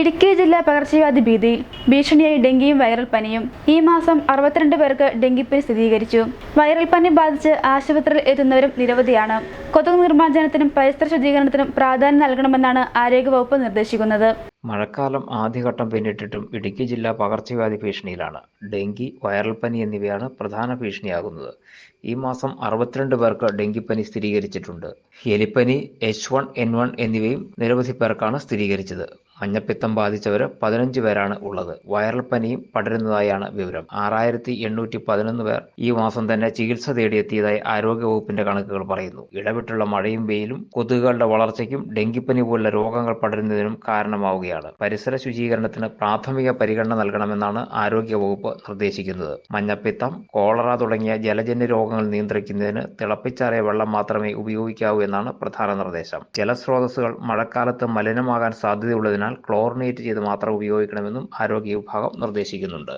ഇടുക്കി ജില്ലാ പകർച്ചവ്യാധി ഭീതിയിൽ ഭീഷണിയായി ഡെങ്കിയും വൈറൽ പനിയും ഈ മാസം അറുപത്തിരണ്ട് പേർക്ക് ഡെങ്കിപ്പനി സ്ഥിരീകരിച്ചു. വൈറൽ പനി ബാധിച്ച് ആശുപത്രിയിൽ എത്തുന്നവരും നിരവധിയാണ്. കൊതുക് നിർമ്മാർജനത്തിനും പരിസര ശുചീകരണത്തിനും പ്രാധാന്യം നൽകണമെന്നാണ് ആരോഗ്യവകുപ്പ് നിർദ്ദേശിക്കുന്നത്. മഴക്കാലം ആദ്യഘട്ടം പിന്നിട്ടിട്ടും ഇടുക്കി ജില്ല പകർച്ചവ്യാധി ഭീഷണിയിലാണ്. ഡെങ്കി വൈറൽ പനി എന്നിവയാണ് പ്രധാന ഭീഷണിയാകുന്നത്. ഈ മാസം അറുപത്തിരണ്ട് പേർക്ക് ഡെങ്കിപ്പനി സ്ഥിരീകരിച്ചിട്ടുണ്ട്. എലിപ്പനി എച്ച് വൺ എൻ വൺ എന്നിവയും നിരവധി പേർക്കാണ് സ്ഥിരീകരിച്ചത്. മഞ്ഞപ്പിത്തം ബാധിച്ചവർ പതിനഞ്ച് പേരാണ് ഉള്ളത്. വൈറൽ പനിയും പടരുന്നതായാണ് വിവരം. ആറായിരത്തി എണ്ണൂറ്റി പതിനൊന്ന് പേർ ഈ മാസം തന്നെ ചികിത്സ തേടിയെത്തിയതായി ആരോഗ്യവകുപ്പിന്റെ കണക്കുകൾ പറയുന്നു. ഇടവിട്ടുള്ള മഴയും വെയിലും കൊതുകുകളുടെ വളർച്ചയ്ക്കും ഡെങ്കിപ്പനി പോലുള്ള രോഗങ്ങൾ പടരുന്നതിനും കാരണമാവുകയാണ്. പരിസര ശുചീകരണത്തിന് പ്രാഥമിക പരിഗണന നൽകണമെന്നാണ് ആരോഗ്യവകുപ്പ് നിർദ്ദേശിക്കുന്നത്. മഞ്ഞപ്പിത്തം കോളറ തുടങ്ങിയ ജലജന്യ രോഗങ്ങൾ നിയന്ത്രിക്കുന്നതിന് തിളപ്പിച്ചാറിയ വെള്ളം മാത്രമേ ഉപയോഗിക്കാവൂ എന്നാണ് പ്രധാന നിർദ്ദേശം. ജലസ്രോതസ്സുകൾ മഴക്കാലത്ത് മലിനമാകാൻ സാധ്യതയുള്ളതിനാൽ ക്ലോറിനേറ്റ് ചെയ്ത് മാത്രം ഉപയോഗിക്കണമെന്നും ആരോഗ്യ വിഭാഗം നിർദ്ദേശിക്കുന്നുണ്ട്.